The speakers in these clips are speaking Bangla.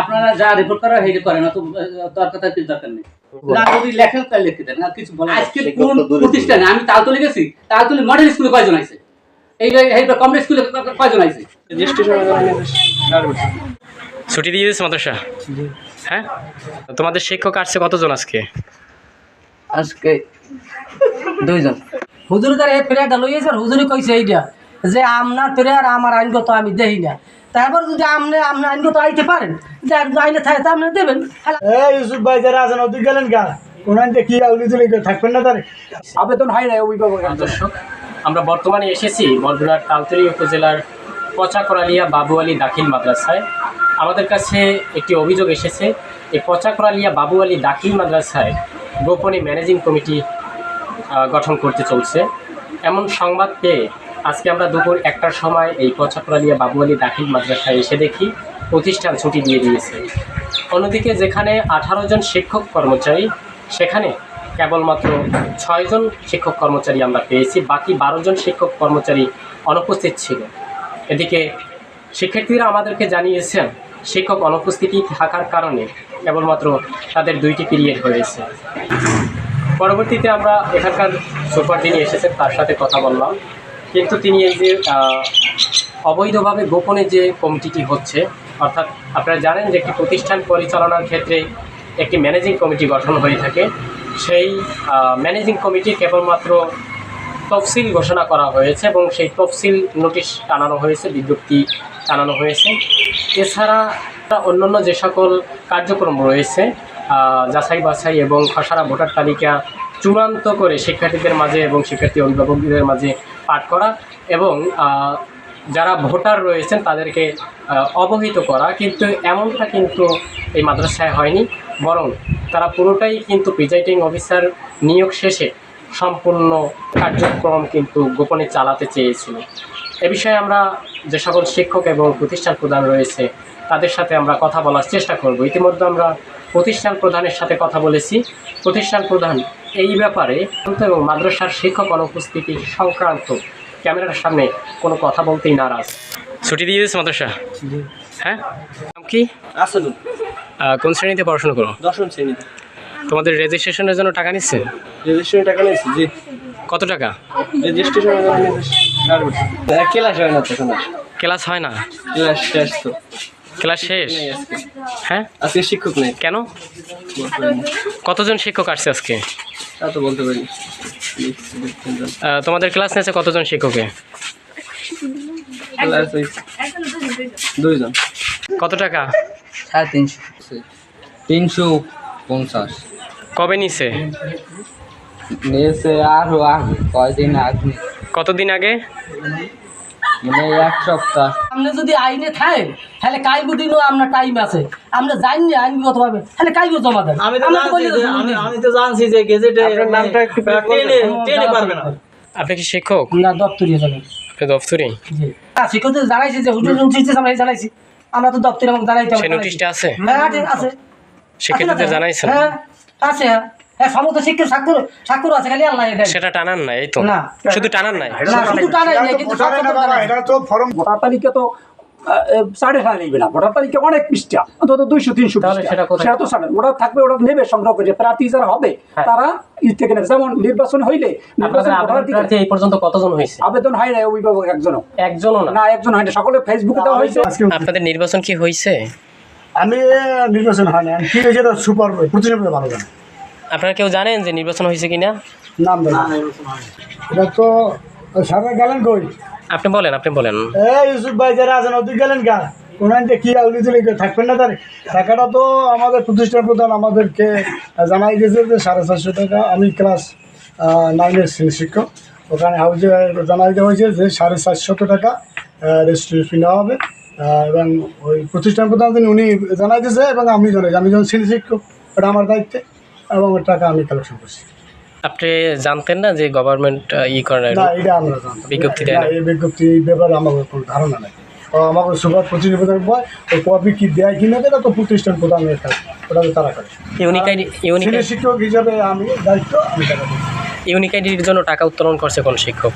আপনারা যা রিপোর্ট করা হেডে করেন অত দরকার তার দরকার নেই। না যদি লেখেন তাহলে লিখতে দেন আর কিছু বলেন আজকে কোন প্রতিষ্ঠানে আমি তালতলি গেছি তালতলি মডেল স্কুলে কয়জন আছে এই এই কমপ্লেক্স স্কুলে কয়জন আছে ছুটি দিয়ে দিয়েছে মাদ্রাসা? হ্যাঁ? তোমাদের শিক্ষক আসছে কতজন আজকে? আজকে দুইজন। হুজুর তার এই প্লেয়ারটা লইয়েছে আর হুজুরি কইছে এইটা যে আপনার প্লেয়ার আমার আইনগত আমি দেখি না। তারপর যদি আপনি আপনার আইনগত আইতে পারেন যে আইনে থাকে তা আপনি দেবেন। এই ইউসুফ ভাই যারা আছেন ওদিক গেলেন গা। দিয়ে কি আউলি তুলি থাকবেন না তারে। আবেদন হয় না অভিভাবক দর্শক আমরা বর্তমানে এসেছি বরগুনার তালতলি উপজেলার পচাকরালিয়া বাবু আলী দাখিল মাদ্রাসায়। আমাদের কাছে একটি অভিযোগ এসেছে এই পচাকরালিয়া বাবু আলী দাখিল মাদ্রাসায় গোপনে ম্যানেজিং কমিটি গঠন করতে চলছে। এমন সংবাদ পেয়ে আজকে আমরা দুপুর একটার সময় এই পচাকরালিয়া বাবু আলী দাখিল মাদ্রাসায় এসে দেখি প্রতিষ্ঠান ছুটি দিয়ে দিয়েছে। অন্যদিকে যেখানে আঠারো জন শিক্ষক কর্মচারী, সেখানে কেবলমাত্র ছয়জন শিক্ষক কর্মচারী আমরা পেয়েছি, বাকি বারো জন শিক্ষক কর্মচারী অনুপস্থিত ছিল। এদিকে শিক্ষার্থীরা আমাদেরকে জানিয়েছেন, শিক্ষক অনুপস্থিতি থাকার কারণে কেবলমাত্র তাদের দুইটি পিরিয়ড হয়েছে। পরবর্তীতে আমরা এখানকার সুপার যিনি এসেছেন তার সাথে কথা বললাম। কিন্তু তিনি এই যে অবৈধভাবে গোপনে যে কমিটিটি হচ্ছে, অর্থাৎ আপনারা জানেন যে একটি প্রতিষ্ঠান পরিচালনার ক্ষেত্রে একটি ম্যানেজিং কমিটি গঠন হয়ে থাকে। সেই ম্যানেজিং কমিটি কেবলমাত্র তফসিল ঘোষণা করা হয়েছে এবং সেই তফসিল নোটিশ টানানো হয়েছে, বিজ্ঞপ্তি টানানো হয়েছে। এছাড়া অন্যান্য যে সকল কার্যক্রম রয়েছে যাচাই বাছাই এবং খসড়া ভোটার তালিকা চূড়ান্ত করে শিক্ষার্থীদের মাঝে এবং শিক্ষার্থী অভিভাবকদের মাঝে পাঠ করা এবং যারা ভোটার রয়েছেন তাদেরকে অবহিত করা, কিন্তু এমনটা কিন্তু এই মাদ্রাসায় হয়নি। বরং তারা পুরোটাই কিন্তু প্রিজাইডিং অফিসার নিয়োগ শেষে সম্পূর্ণ কার্যক্রম কিন্তু গোপনে চালাতে চেয়েছিল। এ বিষয়ে আমরা যে সকল শিক্ষক এবং প্রতিষ্ঠান প্রধান রয়েছে, তাদের সাথে আমরা কথা বলার চেষ্টা করব। ইতিমধ্যে আমরা প্রতিষ্ঠান প্রধানের সাথে কথা বলেছি। প্রতিষ্ঠান প্রধান এই ব্যাপারে এবং মাদ্রাসার শিক্ষক অনুপস্থিতি সংক্রান্ত ক্যামেরার সামনে কোনো কথা বলতেই নারাজ। ছুটি দিয়ে দিয়েছে মাদ্রাসা? হ্যাঁ? নাম কি? আসল কোন শ্রেণীতে পড়াশোনা করো? দশম শ্রেণীতে তোমাদের রেজিস্ট্রেশনের জন্য টাকা নিচ্ছে? রেজিস্ট্রেশন টাকা নিয়েছি জি। কত টাকা? রেজিস্ট্রেশনের জন্য বছর। ক্লাস হয় না তখন ক্লাস হয় না? ক্লাস শেষ তো। ক্লাস শেষ? হ্যাঁ? আজকে শিক্ষক নেই। কেন। কতজন শিক্ষক আসছে আজকে? তা তো বলতে পারি। তোমাদের ক্লাস নিয়েছে কতজন শিক্ষকে? ক্লাস দুইজন। কত টাকা? সাড়ে তিনশো। তিনশো পঞ্চাশ। কবে নিছে নিয়েছে আরও আগে কয়দিন আগে। কতদিন আগে? মানে এক সপ্তাহ। আপনি যদি আইনে থাকেন তাহলে কাইগো দিনও আপনার টাইম আছে। আপনি জানেন আইনগত ভাবে তাহলে কাইগো জমা দেন। আমি তো আমরা যে আমি আমি তো জানছি যে গেজেটে নামটা একটু টেনে টেনে পারবে না। আপনি কি শিক্ষক? না দপ্তরিয়ে যাবেন। আপনি দফতরি জি। হ্যাঁ শিক্ষকদের জানাইছি যে হুজুর নোটিশ আমরা জানাইছি। আমরা তো দপ্তরে আমাকে জানাইতে হবে সেই নোটিশটা আছে? হ্যাঁ ঠিক আছে। শিক্ষার্থীদের জানাইছেন হ্যাঁ আছে হ্যাঁ। হ্যাঁ সমস্ত শিক্ষক স্বাক্ষর স্বাক্ষর আছে খালি আল্লাহ দেন। সেটা টানান নাই এই তো। না। শুধু টানান নাই? শুধু টানাই নাই কিন্তু। এটা তো ফর্ম তো সাড়ে সাড়ে নেবে না ভোটার তালিকা অনেক পৃষ্ঠা? অন্তত দুইশো তিনশো সেটা তো সাড়ে ওটা থাকবে ওটা নেবে সংগ্রহ করে প্রার্থী যারা হবে হ্যাঁ। তারা থেকে নেবে। যেমন নির্বাচন হইলে তালিকা- এই পর্যন্ত কতজন হয়েছে? আবেদন হয় না অভিভাবক একজনও। একজনও না? না একজন হয় না সকলে ফেসবুকে দেওয়া হয়েছে। আপনাদের নির্বাচন কি হয়েছে? আমি নির্বাচন হয় না কি হয়েছে এটা সুপার ভালো জানে। আপনারা কেউ জানেন যে নির্বাচন হয়েছে কিনা? দেন এটা তো সারা গেলেন কই? আপনি বলেন আপনি বলেন। এই ইউসুফ ভাই, যারা আছেন, ওদিক গেলেন গা। দিয়ে কি আউলি তুলি থাকবেন না তারে। টাকাটা তো আমাদের প্রতিষ্ঠান প্রধান, আমাদেরকে জানাই দিয়েছে যে সাড়ে চারশো টাকা। আমি ক্লাস নাইনের শিক্ষক। ওখানে হাউজে জানাই দেওয়া হয়েছে যে সাড়ে চারশত টাকা রেজিস্ট্রি ফি নেওয়া হবে। এবং ওই প্রতিষ্ঠান প্রধান যিনি, উনি জানাই দিয়েছে, এবং আমি জানাই আমি যখন শ্রেণি শিক্ষক, ওটা আমার দায়িত্বে, এবং ওই টাকা আমি কালেকশন করছি। আপনি জানতেন না যে গভর্নমেন্ট ই করে না এটা আমরা জানতাম। বিজ্ঞপ্তি দেয় না? এই বিজ্ঞপ্তি এই ব্যাপারে আমার কোনো ধারণা নাই। তো আমাকে সুপার প্রতিনিবেদন বয় ওই কপি কি দেয় কি না তো প্রতিষ্ঠান প্রধানের কাজ ওটা তো তারা করে। ইউনিক আইডি ইউনিক শিক্ষক হিসাবে আমি দায়িত্ব আমি টাকা ইউনিক আইডির জন্য টাকা উত্তোলন করছে কোন শিক্ষক?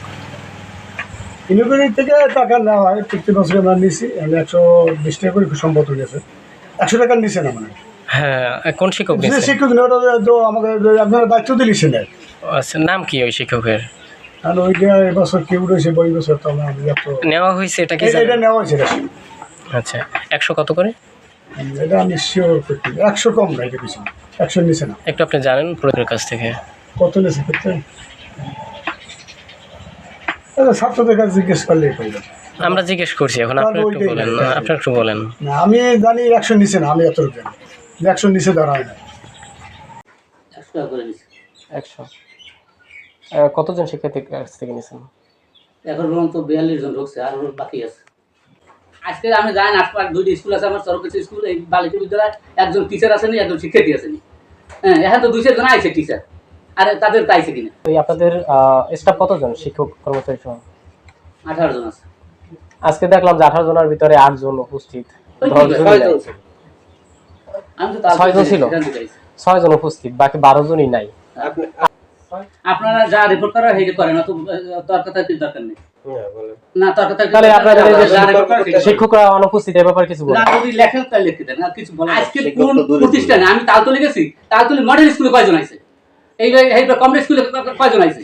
ইউনিভার্সিটি থেকে টাকা নেওয়া হয় প্রতি বছর আমরা নিয়েছি আমি একশো বিশ টাকা করে সম্পদ হয়ে গেছে একশো টাকার নিচে না মানে। হ্যাঁ কোন শিক্ষক যে শিক্ষক ওটা তো আমাকে আপনারা দায়িত্ব দিয়েছেন আচ্ছা নাম কি ওই শিক্ষকের? আর ওইটা এবছর কি উঠেছে বই বছর তো আমার নেওয়া হয়েছে এটা কি এটা নেওয়া হয়েছে আচ্ছা একশো কত করে? এটা আমি শিওর করতে একশো কম না এটা কিছু একশো নিচে না। একটু আপনি জানেন কাছ থেকে। কত নিচে করতে? এটা ছাত্রদের কাছে জিজ্ঞেস করলেই আমরা জিজ্ঞেস করছি এখন আপনি একটু বলেন। আপনি একটু বলেন। আমি জানি একশো নিচে না আমি এত জানি। একশো নিচে ধরা হয় না। একশো কতজন কাছ থেকে নিয়েছেন এখন পর্যন্ত বিয়াল্লিশ জন ঢুকছে আর বাকি আছে। আজকে আমি জানি আশপাশ দুইটি স্কুল আছে আমার সরকারি স্কুল এই বালিকা বিদ্যালয় একজন টিচার আসেনি একজন শিক্ষার্থী আসেনি। হ্যাঁ এখন তো দুই জন আইছে টিচার আর তাদের তাইছে কিনা। ওই আপনাদের স্টাফ কতজন শিক্ষক কর্মচারী সহ? আঠারো জন আছে। আজকে দেখলাম যে আঠারো জনের ভিতরে আট জন উপস্থিত ছিল। উপস্থিত বাকি বারো জনই নাই আপনারা যা রিপোর্ট করার হেঁটে করেন অত তর্কাতর্কির দরকার নেই। না তর্কাতর্কি তাহলে আপনাদের এই যে যা report করার সেটা- শিক্ষকরা অনুপস্থিত এ ব্যাপারে কিছু না বলেন যদি লেখেন তাহলে লিখে দেন আর কিছু বলেন আজকে কোন প্রতিষ্ঠানে আমি তালতলি গেছি তালতলি মডেল স্কুলে কয়জন আইছে? এই এই কমপ্লেক্স স্কুলে কয়জন আইছে?